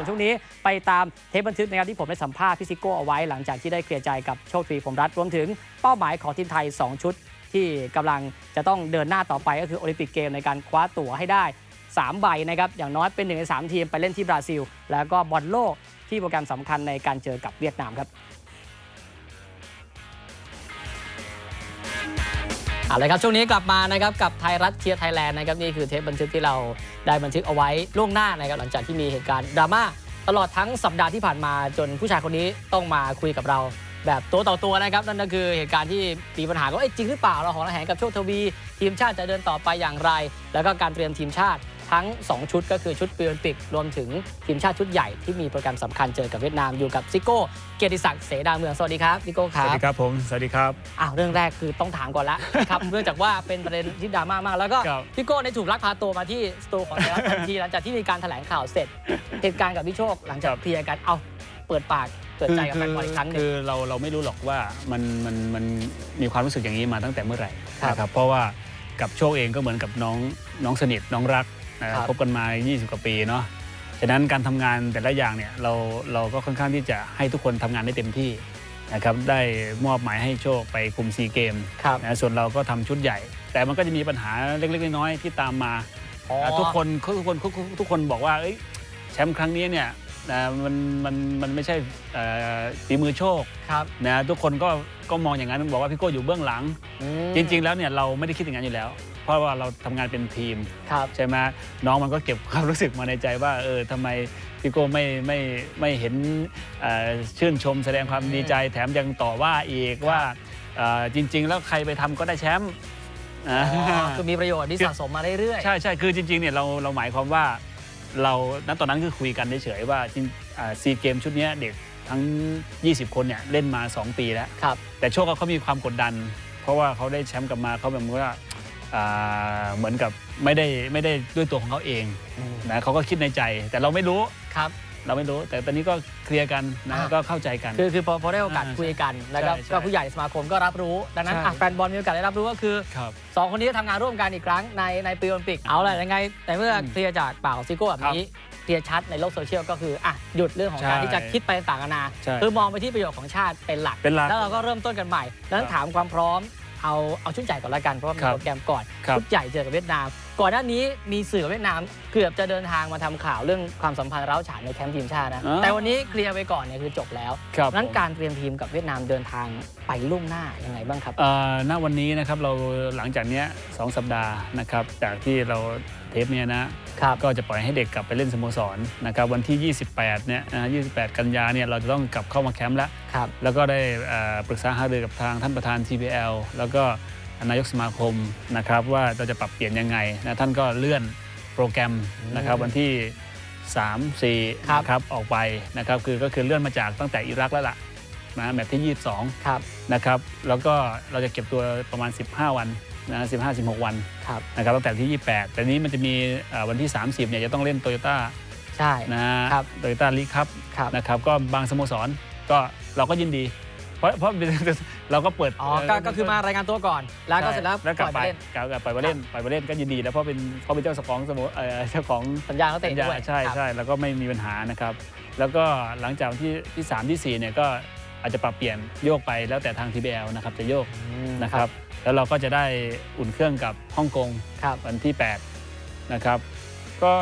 ส่วนช่วงนี้ไปตามเทปบันทึกนะครับที่ผมได้สัมภาษณ์พี่ซิโก้เอาไว้หลังจากที่ได้เคลียร์ใจกับโชคทวีผมรัฐรวมถึงเป้าหมายของทีมไทย 2 ชุด ที่กำลังจะต้องเดินหน้าต่อไปก็คือโอลิมปิกเกมในการคว้าตั๋วให้ได้ 3 ใบนะครับอย่างน้อยเป็นหนึ่งในสามทีมไปเล่นที่บราซิล แล้วก็บอลโลกที่โปรแกรมสำคัญในการเจอกับเวียดนามครับ เอาละครับช่วงนี้กลับมานะครับกับไทยรัฐเชียร์ไทยแลนด์นะครับนี่คือเทปบันทึกที่เราได้บันทึกเอาไว้ล่วงหน้านะครับหลังจากที่มีเหตุการณ์ดราม่าตลอดทั้งสัปดาห์ที่ผ่านมาจนผู้ชายคนนี้ต้องมาคุยกับเรา แบบตัวต่อตัวนะครับนั่นก็คือเหตุการณ์ที่มีปัญหาก็เอ้จริงหรือเปล่าเราของระแหงกับโชคทวี ทีมชาติจะเดินต่อไปอย่างไร แล้วก็การเตรียมทีมชาติ ทั้ง 2 ชุดก็คือชุดปีโอลิมปิก รวมถึงทีมชาติชุดใหญ่ที่มีโปรแกรมสำคัญเจอกับเวียดนามอยู่กับซิโก้เกียรติศักดิ์เสดาเมืองสวัสดีครับซิโก้คสรับวัสดีครับผมสวัสดีครับอ้าวเรื่องแรกคือต้องถามก่อนละนะครับเนื่องจากว่าเป็นประเด็นที่ดราม่ามาก แล้วก็ครับพี่โก้ได้ถูกลักพาตัวมาที่สตูของไทยรัฐทันทีหลังจากที่มีการแถลงข่าวเสร็จเหตุการณ์กับพี่โชคหลังจากเคลียร์กันเอาเปิดปากเปิดใจกับแฟนบอลอีกครั้งหนึ่คืงอเราเราไม่รู้หรอกว่ามันมันมันมีความรู้สึกอย่างนี้มาตั้งแต่เมื่อไหร่ครับนะครับเพราะว่ากับโชคเองก็เหมือนกับน้องน้องสนิทน้องรัก นะครับคบกันมา 20 กว่าปีเนาะฉะนั้นการทำงานแต่ละอย่างเนี่ยเราเราก็ค่อนข้างที่จะให้ทุกคนทำงานได้เต็มที่นะครับได้มอบหมายให้โชคไปคุมซีเกมครับนะส่วนเราก็ทำชุดใหญ่ แต่มันก็จะมีปัญหาเล็กๆน้อยๆที่ตามมาอ๋ออ่าทุกคนทุกคนทุกคนทุกคนบอกว่าเอ้ยแชมป์ครั้งนี้เนี่ยนะมันมันมันไม่ใช่เอ่อฝีมือโชคครับนะทุกคนก็ก็มองอย่างนั้นบอกว่าพี่โก้อยู่เบื้องหลังอืมจริง ๆ แล้วเนี่ยเราไม่ได้คิดอย่างนั้นอยู่แล้ว เพราะว่าเราทำงานเป็นทีมครับใช่ไหมน้องมันก็เก็บความรู้สึกมาในใจว่าเออทำไมพี่โก้ไม่ไม่ไม่เห็นเอ่อชื่นชมแสดงความดีใจ แถมยังต่อว่าอีกว่าเอ่อจริง ๆ แล้วใครไปทำก็ได้แชมป์อ่าอ๋อคือมีประโยชน์ที่สะสมมาเรื่อยๆใช่ใช่คือจริงๆเนี่ยเราเราหมายความว่าเราณตอนนั้นคือคุยกันเฉยๆว่าจริงซีเกมชุดเนี้ยเด็กทั้ง 20 คนเนี่ยเล่นมา 2 ปีแล้วครับแต่โชคเขามีความกดดัน เพราะว่าเขาได้แชมป์กลับมาเขาแบบว่าอ่า เหมือนกับไม่ได้ไม่ได้ด้วยตัวของเขาเองอืมนะเขาก็คิดในใจแต่เราไม่รู้ครับเราไม่รู้แต่ตอนนี้ก็เคลียร์กันนะอ่าก็เข้าใจกัน คือคือพอพอได้โอกาสอ่าคุยกันแล้วก็ใช่ใช่ก็ผู้ใหญ่สมาคมก็รับรู้ดังนั้นใช่อะแฟนบอลมีโอกาสได้รับรู้ก็คือครับสองคนนี้ทำงานร่วมกันอีกครั้งในในปีโอลิมปิกเอาแหละยังไงแต่เมื่ออืมเคลียร์จากปากของซิโก้แบบนี้เคลียร์ชัดในโลกโซเชียลก็คืออะหยุดเรื่องของการใช่ที่จะคิดไปต่างๆนานาใช่คือมองไปที่ประโยชน์ของชาติเป็นหลักเป็นหลัก แล้วเราก็เริ่มต้นกันใหม่ดังนั้นครับถามความพร้อม เอาเอาชุดใหญ่ก่อนละกันเพราะว่ามีครับโปรแกรมก่อนครับชุดใหญ่เจอกับเวียดนาม ก่อนหน้านี้มีสื่อเวียดนามเกือบจะเดินทางมาทำข่าวเรื่องความสัมพันธ์ร้าวฉานในแคมป์ทีมชาตินะอ๋อแต่วันนี้เคลียร์ไปก่อนเนี่ยคือจบแล้วครับนั้นผมการเตรียมทีมกับเวียดนามเดินทางไปล่วงหน้ายังไงบ้างครับเอ่อณวันนี้นะครับเราหลังจากเนี้ยสองสัปดาห์นะครับจากที่เราเทปเนี้ยนะครับก็จะปล่อยให้เด็กกลับไปเล่นสโมสรนะครับวันที่ 28 เนี่ยนะ28 กันยาเนี่ยเราจะต้องกลับเข้ามาแคมป์แล้วครับแล้วก็ได้เอ่อปรึกษาหารือกับทางท่านประธาน TPL แล้วก็ นายกสมาคมนะครับว่าเราจะปรับเปลี่ยนยังไงนะท่านก็เลื่อนโปรแกรมนะครับวันที่ 3 4ครับนะครับออกไปนะครับคือก็คือเลื่อนมาจากตั้งแต่อิรักแล้วล่ะนะแมตช์ที่ 22ครับนะครับแล้วก็เราจะเก็บตัวประมาณ 15 วันนะ15 16 วันครับนะครับตั้งแต่ที่ 28 แต่นี้มันจะมีเอ่อวันที่ 30เนี่ยจะต้องเล่นโตโยต้าใช่นะครับโตโยต้าลีคัพครับนะครับก็บางสโมสรก็เราก็ยินดี เพราะเพราะเราก็เปิดอ๋อก็ก็คือมารายงานตัวก่อน แล้วก็เสร็จแล้วแล้วปกลัล่บอยไปไปเล่นกลับกลับไปมาเล่นไปมาเล่นก็ยินดีแล้วเพราะเป็นเขาเป็นเจ้าของสโมเอ่อเจ้าของสัญญาเขาเตะด้วยใช่ครับใช่แล้วก็ไม่มีปัญหานะครับ แล้วก็หลังจากวันที่ที่สามที่สี่เนี่ยก็อาจจะปรับเปลี่ยนโยกไปแล้วแต่ทาง TBL นะครับจะโยกอืมนะครับ แล้วเราก็จะได้อุ่นเครื่องกับฮ่องกงครับวันที่ 8 นะครับ ก็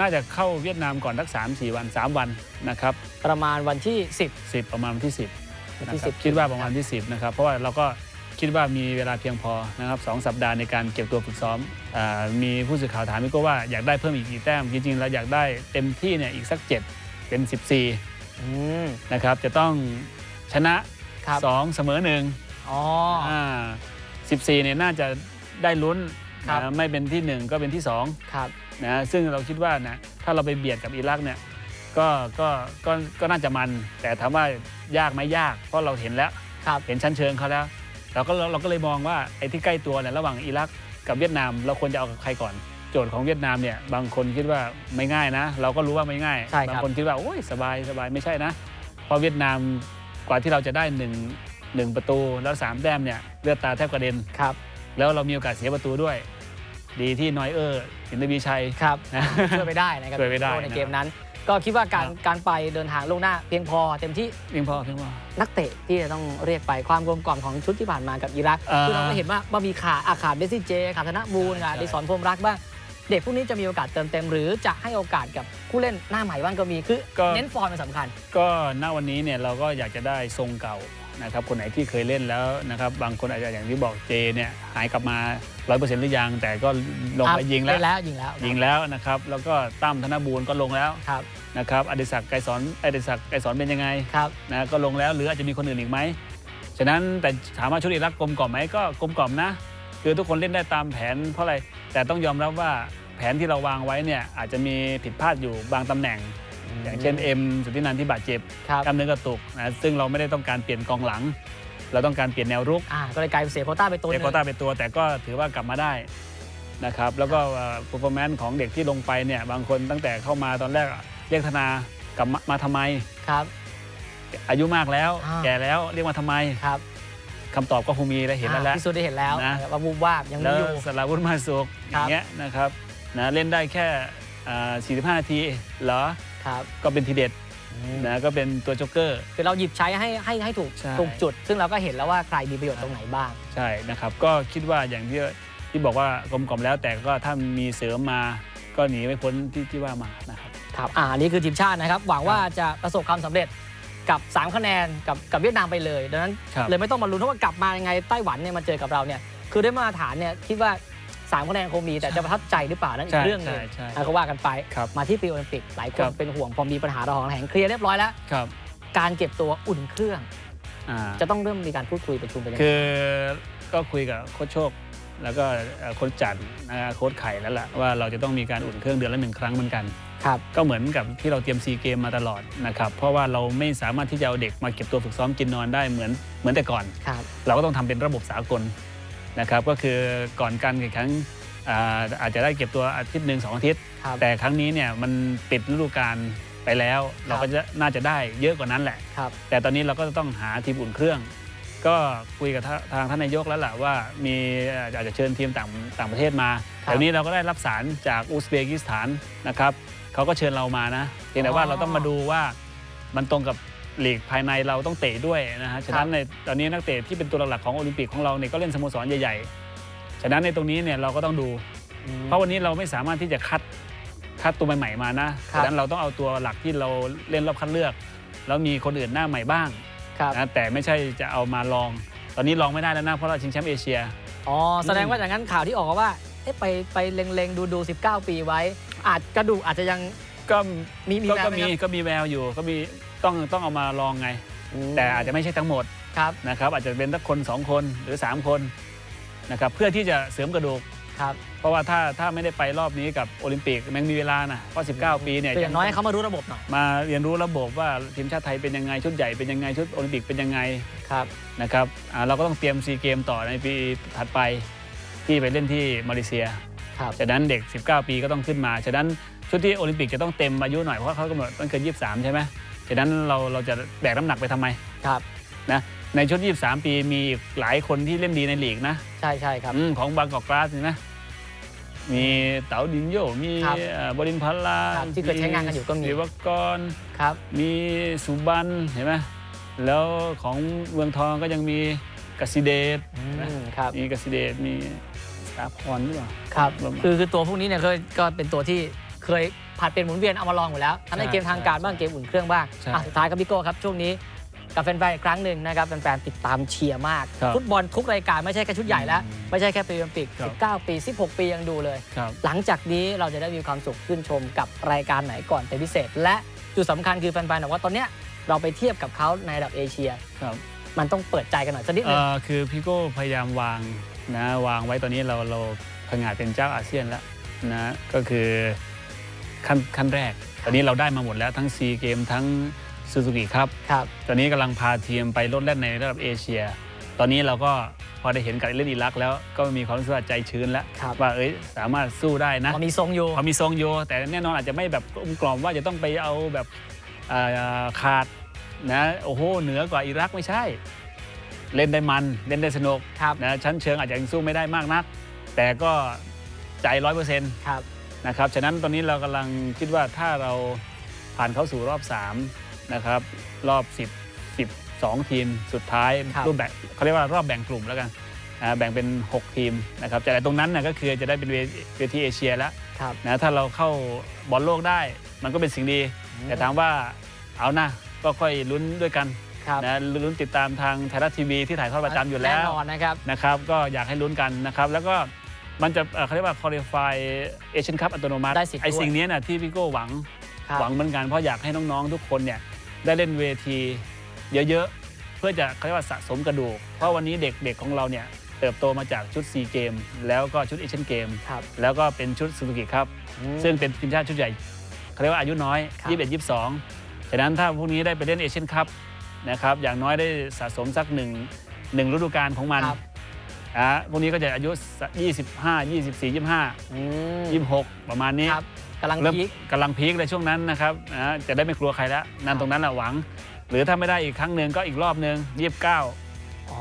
น่าจะเข้าเวียดนามก่อนสัก3 4 วัน 3 วันนะครับ ประมาณวันที่ 10ประมาณวันที่ 10 10วันนะ ที่ครับ10คิดว่าประมาณที่10นะครับเพราะว่าเราก็คิดว่ามีเวลาเพียงพอนะครับสองสัปดาห์ในการเก็บตัวฝึกซ้อมอามีผู้สื่อข่าวถามพี่โก็ว่าอยากได้เพิ่มอีกกี่แต้มจริงๆเราอยากได้เต็มที่เนี่ยอีกสัก 7 เป็น 14อืมนะครับจะต้องชนะครับ2เสมอหนึ่งอ๋ออ่า14เนี่ยน่าจะได้ลุ้นครับนะไม่เป็นที่ 1 ก็เป็นที่2ครับนะซึ่งเราคิดว่านะถ้าเราไปเบียดกับอิรักเนี่ย ก็ก็ก็ก็น่าจะมัน แต่ถามว่ายากไหมยาก เพราะเราเห็นแล้ว ครับ เห็นชั้นเชิงเขาแล้วเราก็เราก็เลยมองว่าไอ้ที่ใกล้ตัวเนี่ยระหว่างอิรักกับเวียดนาม เราควรจะเอากับใครก่อน โจทย์ของเวียดนามเนี่ยบางคนคิดว่าไม่ง่ายนะ เราก็รู้ว่าไม่ง่ายใช่ครับ บางคนคิดว่าโอ้ยสบายสบายไม่ใช่นะเพราะเวียดนามกว่าที่เราจะได้หนึ่งหนึ่งประตูแล้วสามแต้มเนี่ยเลือดตาแทบกระเด็น ครับ แล้วเรามีโอกาสเสียประตูด้วย ดีที่นอยเออร์สินทวีชัย ครับ นะ ช่วยไปได้นะครับช่วยไปได้ในเกมนั้น ก็คิดว่าการครับการไปเดินทางล่วงหน้าเพียงพอเต็มที่เพียงพอเพียงพอนักเตะที่จะต้องเรียกไปความกลมกล่อมของชุดที่ผ่านมากับอิรักเอ่อคือเราก็เห็นว่าว่ามีขาอาขาดเบสซี่เจขาดธนบูลใช่ขาดใช่ดิสอนพรหมรักบ้างเด็กพวกนี้จะมีโอกาสเติมเต็มหรือจะให้โอกาสกับผู้เล่นหน้าใหม่บ้างก็มีคือเน้นฟอร์มเป็นสำคัญ ก็ณวันนี้เนี่ยเราก็อยากจะได้ทรงเก่านะครับคนไหนที่เคยเล่นแล้วนะครับบางคนอาจจะอย่างที่บอกเจเนี่ยหายกลับมา 100%หรือยัง แต่ก็ลงไปยิงแล้วเนแล้ว ยิงแล้วยิงแล้วนะครับ แล้วก็ตั้มธนบูรณ์ก็ลงแล้วครับนะครับอดิศักดิ์ไกรสอนอดิศักดิ์ไกรสอนเป็นยังไงครับนะก็ลงแล้วหรืออาจจะมีคนอื่นอีกไหมฉะนั้นแต่ถามว่าชุดอิรักกลมกล่อมไหมก็กลมกล่อมนะ คือทุกคนเล่นได้ตามแผนเพราะอะไรแต่ต้องยอมรับว่าแผนที่เราวางไว้เนี่ยอาจจะมีผิดพลาดอยู่บางตำแหน่ง อย่างเช่นเอ็มสุทธินันท์ที่บาดเจ็บครับกล้ามเนื้อกระตุกนะซึ่งเราไม่ได้ต้องการเปลี่ยนกองหลัง เราต้องการเปลี่ยนแนวรุกอ่าก็เลยกลายเป็นเสียโควต้าไปตัวหเอนึงโกต้าเป็นตัว แต่ก็ถือว่ากลับมาได้นะครับแล้วก็เปอร์ฟอร์แมนซ์ของเด็กที่ลงไปเนี่ยบางคนตั้งแต่เข้ามาตอนแรกเรียกธนากลับมามาทำไมครับ อายุมากแล้วอ่าแก่แล้วเรียกมาทำไมครับคำตอบก็คงมีแล้วเห็นแล้วแหละอ่าพิสูจน์ได้เห็นแล้วนะว่าวูบวาบยังมีแล้วอยู่สราวุธมาสุกอครับย่างเงี้ยนะครับนะเล่นได้แค่อ่า45 นาทีเหรอครับก็เป็นทีเด็ด นะก็เป็นตัวโจ๊กเกอร์ คือเราหยิบใช้ให้ให้ให้ถูกใช่ ถูกจุด ซึ่งเราก็เห็นแล้วว่าใครมีประโยชน์ตรงไหนบ้าง ใช่นะครับ ก็คิดว่าอย่างที่ที่บอกว่ากลมกล่อมแล้วแต่ก็ถ้ามีเสริมมาก็หนีไม่พ้นที่ที่ว่ามานะครับ ครับ อ่าอันนี้คือทีมชาตินะครับ หวังว่าจะประสบความสำเร็จกับ 3 คะแนนกับกับเวียดนามไปเลย ดังนั้นครับ เลยไม่ต้องมาลุ้นเพราะว่ากลับมายังไงไต้หวันเนี่ยมาเจอกับเราเนี่ย คือได้มาตรฐานเนี่ยคิดว่า 3คะแนนคงมีแต่จะประทับใจหรือเปล่านั่นอีใช่กเรื่องหนึงใช่ใช่อะก็ว่ากันไปครับมาที่ปีโอลิมปิกหลายคคนรับเป็นห่วงพอมีปัญหาระหองระแหงเคลียร์เรียบร้อยแล้วครับการเก็บตัวอุ่นเครื่องอ่าจะต้องเริ่มมีการพูดคุยประชุมกันยังไงคือก็คุยกับโค้ชโชค แล้วก็เอ่อโค้ชจันทร์นะฮะโค้ชไข่แล้วล่ะว่าเราจะต้องมีการอุ่นเครื่องเดือนละหนึ่งครั้งเหมือนกันครับก็เหมือนกับที่เราเตรียมซีเกมมาตลอดนะครับเพราะว่าเราไม่สามารถที่จะเอาเด็กมาเก็บตัวฝึกซ้อมกินนอนได้เหมือนเหมือนแต่ก่อนครับเราก็ต้องทำเป็นระบบสากล นะครับก็คือก่อนการแข่งขันอ่าอาจจะได้เก็บตัวอาทิตย์หนึ่งสองอาทิตย์ครับแต่ครั้งนี้เนี่ยมันปิดฤดูกาลไปแล้ว เราก็จะน่าจะได้เยอะกว่านั้นแหละครับแต่ตอนนี้เราก็จะต้องหาทีมอุ่นเครื่อง ก็คุยกับทาทางท่านนายกแล้วแหละว่ามีอาจจะเชิญทีมต่างต่างประเทศมาครับแต่วันนี้เราก็ได้รับสารจากอุซเบกิสถานนะครับเขาก็เชิญเรามานะเพียงแต่ว่าอ๋อเราต้องมาดูว่ามันตรงกับ ลีกภายในเราต้องเตะด้วยนะฮะ ฉะนั้นในตอนนี้นักเตะที่เป็นตัวหลักๆของโอลิมปิกของเราเนี่ยก็เล่นสโมสรใหญ่ๆ ฉะนั้นในตรงนี้เนี่ยเราก็ต้องดู เพราะวันนี้เราไม่สามารถที่จะคัดคัดตัวใหม่ๆมานะครับฉะนั้นเราต้องเอาตัวหลักที่เราเล่นรอบคัดเลือก แล้วมีคนอื่นหน้าใหม่บ้างครับนะแต่ไม่ใช่จะเอามาลอง ตอนนี้ลองไม่ได้แล้วนะเพราะเราชิงแชมป์เอเชีย อ๋อแสดงว่าอย่างนั้นข่าวที่ออกมาว่าเอ๊ะไปไปเล็งๆดูดู 19 ปีไว้ อาจกระดูกอาจจะยังก็มีมีก็แววก็ไหมมีครับก็มีแววอยู่ก็มี ต้องต้องเอามาลองไงแต่อาจจะไม่ใช่ทั้งหมดครับ นะครับ อาจจะเป็นสักคนสองคนหรือสามคนนะครับเพื่อที่จะเสริมกระดูก ครับ เพราะว่าถ้าถ้าไม่ได้ไปรอบนี้กับโอลิมปิกมันมีเวลานะเพราะ 19 ปีเนี่ยแต่อย่างน้อยให้เขามารู้ระบบหน่อย มาเรียนรู้ระบบว่าทีมชาติไทยเป็นยังไงชุดใหญ่เป็นยังไงชุดโอลิมปิกเป็นยังไงครับ นะครับอ่าเราก็ต้องเตรียมซีเกมต่อในปีถัดไปที่ไปเล่นที่มาเลเซียครับ ฉะนั้นเด็ก 19 ปีก็ต้องขึ้นมา ฉะนั้นชุดที่โอลิมปิกจะต้องเต็มอายุหน่อยเพราะเขากำหนดต้องเกิน23 ใช่ไหม ฉะนั้นเราเราจะแบกน้ำหนักไปทำไมครับ นะในชุด 23 ปีมีอีกหลายคนที่เล่นดีในลีกนะใช่ใช่ครับ อืมของบางกอกกราสเห็นไหมมีเต๋าดินโยมีครับเอ่อบรินทร์พัลลาครับที่เคยใช้งานกันอยู่ก็มี ศิวกร ครับ มีสุบันเห็นไหมแล้วของเมืองทองก็ยังมีกสิเดช อืมครับมีกสิเดชมีสตาพรหรือเปล่าครับประมาณคือคือตัวพวกนี้เนี่ยเคยก็เป็นตัวที่ เคยผัดเป็นหมุนเวียนเอามาลองหมดแล้วทั้งในใช่เกมทางการใช่บ้างเกมอุ่นเครื่องบ้างใช่อะสุดท้ายครับพี่โก้ครับช่วงนี้กับแฟนๆอีกครั้งหนึ่งนะครับแฟนๆติดตามเชียร์มากครับฟุตบอลทุกรายการไม่ใช่แค่ชุดใหญ่แล้วอืมไม่ใช่แค่ปีโอลิมปิกครับ19 ปี 16 ปียังดูเลยครับหลังจากนี้เราจะได้มีความสุขชื่นชมกับรายการไหนก่อนเป็นพิเศษ และจุดสำคัญคือแฟนๆบอกว่าตอนเนี้ยเราไปเทียบกับเขาในระดับเอเชียครับมันต้องเปิดใจกันหน่อยสักนิดนึเอ่งอคือพี่โก้พยายามวางนะวางไว้ตอนนี้เราเราผงาดเป็นเจ้าอาเซียนแล้วนะก็คือ ขั้นขั้นแรก ตอนนี้เราได้มาหมดแล้วทั้งซีเกมทั้งซูซูกิครับ ครับ ตอนนี้กำลังพาทีมไปลดแล่นในระดับเอเชีย ตอนนี้เราก็พอได้เห็นการเล่นอิรักแล้วก็มีความรู้สึกว่าใจชื้นแล้ว ครับ ว่าเอ้ยสามารถสู้ได้นะ พอมีทรงอยู่ พอมีทรงโย แต่แน่นอนอาจจะไม่แบบกลมกล่อมว่าจะต้องไปเอาแบบอ่าขาดนะโอ้โหเหนือกว่าอิรักไม่ใช่ เล่นได้มันเล่นได้สนุกครับ นะชั้นเชิงอาจจะยังสู้ไม่ได้มากนัก แต่ก็ใจร้อยเปอร์เซ็นต์ ครับ นะครับฉะนั้นตอนนี้เรากำลังคิดว่าถ้าเราผ่านเข้าสู่รอบ3นะครับรอบ 10 12 ทีมสุดท้ายครับรูปแบบเขาเรียกว่ารอบแบ่งกลุ่มแล้วกันอ่าแบ่งเป็น 6 ทีมนะครับแต่ตรงนั้นนะก็คือจะได้เป็นเวเวทีเอเชียแล้วครับนะถ้าเราเข้าบอลโลกได้มันก็เป็นสิ่งดี แต่ถามว่าเอานะก็ค่อยลุ้นด้วยกันครับนะลุ้นติดตามทางไทยรัฐทีวีที่ถ่ายทอดประจำอยู่แล้วแน่นอนนะครับนะครับ ก็อยากให้ลุ้นกันนะครับ แล้วก็ มันจะเอ่อเขาเรียกว่า qualify Asian Cup อัตโนมัติได้สิทธิ์ไอ้ด้วยสิ่งนี้นะที่พี่โก้หวังครับ หวังเหมือนกันเพราะอยากให้น้องๆ ทุกคนเนี่ยได้เล่นเวทีเยอะๆ เพื่อจะเขาเรียกว่าสะสมกระดูก เพราะวันนี้เด็กๆของเราเนี่ยเติบโตมาจากชุดซีเกมแล้วก็ชุดเอเชียนเกมครับ แล้วก็เป็นชุดซูซูกิครับ อืม ซึ่งเป็นทีมชาติชุดใหญ่เขาเรียกว่าอายุน้อย ครับ 21 22 ฉะนั้นถ้าพวกนี้ได้ไปเล่นเอเชียนคัพนะครับ อย่างน้อยได้สะสมสักหนึ่งหนึ่งฤดูกาลของมัน ครับ อะพวกนี้ก็จะอายุ 25 24 25 อืม26 ประมาณนี้ครับกำลังเริ่มพีคกำลังพีคในช่วงนั้นนะครับอะจะได้ไม่กลัวใครแล้วนั่ครันบตรงนั้นแหละหวัง หรือถ้าไม่ได้อีกครั้งหนึ่งก็อีกรอบหนึ่ง29 อ๋อ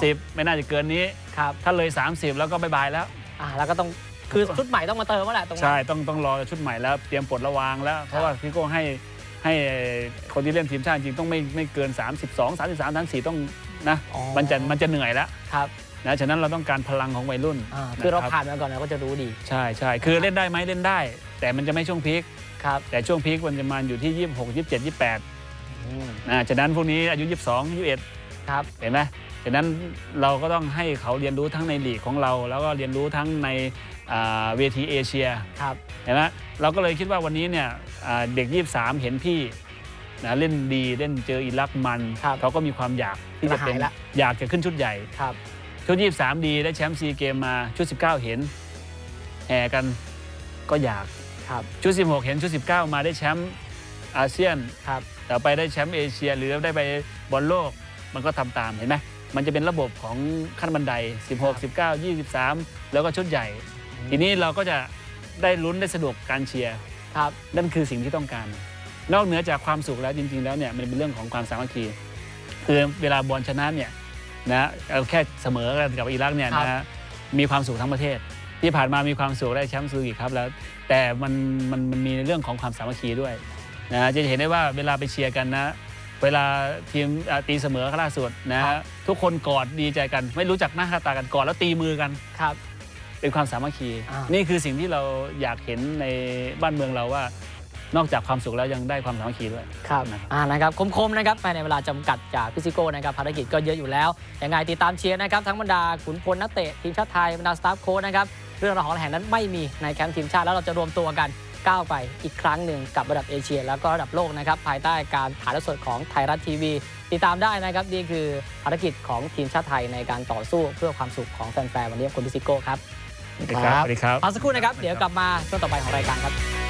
30 ไม่น่าจะเกินนี้ ครับถ้าเลย 30 แล้วก็บายบายแล้ว อ่าแล้วก็ต้องคือชุดใหม่ต้องมาเติมแล้วแหละตรงนั้นใช่ต้องต้องรอชุดใหม่แล้วเตรียมปลดระวางแล้ว เพราะว่าพี่โก้ให้ให้คนที่เล่นทีมชาติจริงต้องไม่ไม่เกิน 32 33 34 ต้องนะอ๋อ มันจะมันจะเหนื่อยแล้ว ครับ นะฉะนั้นเราต้องการพลังของวัยรุ่นอ่าคือเรานะบผ่านมาก่อนเราก็จะรู้ดี ใช่ใช่คือเล่นได้ไหมเล่นได้ แต่มันจะไม่ช่วงพีคครับแต่ช่วงพีคมันจะมาอยู่ที่ 26 27 28อืมนะฉะนั้นพวกนี้อายุ 22 21 ครับ เห็นไหมฉะนั้นเราก็ต้องให้เขาเรียนรู้ทั้งในลีกของเรา แล้วก็เรียนรู้ทั้งในอ่าเวทีเอเชียครับ เห็นไหมเราก็เลยคิดว่าวันนี้เนี่ยอ่าเด็ก 23 เห็นพี่นะเล่นดีเล่นเจออิรักมัน ครับเขาก็มีความอยากที่จะเป็นกระหายละ อยากจะขึ้นชุดใหญ่ ครับ ชุด 23 ดีได้แชมป์ซีเกมมาชุด 19 เห็นแห่กันก็อยากครับชุด 16 เห็นชุด 19 มาได้แชมป์อาเซียนครับต่อไปได้แชมป์เอเชีย หรือได้ไปบอลโลกมันก็ทำตามเห็นไหมมันจะเป็นระบบของขั้นบันได 16 19 23 แล้วก็ชุดใหญ่ ทีนี้เราก็จะได้ลุ้นได้สะดวกการเชียร์ครับนั่นคือสิ่งที่ต้องการ นอกเหนือจากความสุขแล้วจริง ๆ แล้วเนี่ยมันเป็นเรื่องของความสามัคคีคือเวลาบอลชนะเนี่ย นะเอาแค่เสมอกันกับอิรักเนี่ยครับนะมีความสุขทั้งประเทศ ที่ผ่านมามีความสุขได้แชมป์ซูกิครับแล้ว แต่มันมันมันมีในเรื่องของความสามัคคีด้วยนะจะเห็นได้ว่าเวลาไปเชียร์กันนะ เวลาทีมอ่าตีเสมอครั้งล่าสุดนะครับทุกคนกอดดีใจกัน ไม่รู้จักหน้าค่าตากันกอดแล้วตีมือกันครับ เป็นความสามัคคีอ่านี่นี่คือสิ่งที่เราอยากเห็นในบ้านเมืองเราว่า นอกจากความสุขแล้วยังได้ความสามัคคีด้วยครับนะครับอ่านะครับคมๆนะครับภายในเวลาจำกัดจากพิซิโก้นะครับภารกิจก็เยอะอยู่แล้วยังไงติดตามเชียร์นะครับทั้งบรรดาขุนพลนักเตะทีมชาติไทยบรรดาสตาฟโค้ชนะครับเรื่องราวของแห่งนั้นไม่มีในแคมป์ทีมชาติแล้วเราจะรวมตัวกันก้าวไปอีกครั้งหนึ่งกับระดับเอเชีย แล้วก็ระดับโลกนะครับภายใต้การถ่ายทอดสดของไทยรัฐทีวี ติดตามได้นะครับนี่คือภารกิจของทีมชาติไทยในการต่อสู้เพื่อความสุขของแฟนๆวันนี้ขอบคุณพิซิโก้ครับสวัสดีครับสวัสดีครับพักสักครู่นะครับ เดี๋ยวกลับมาช่วงต่อไปของรายการครับ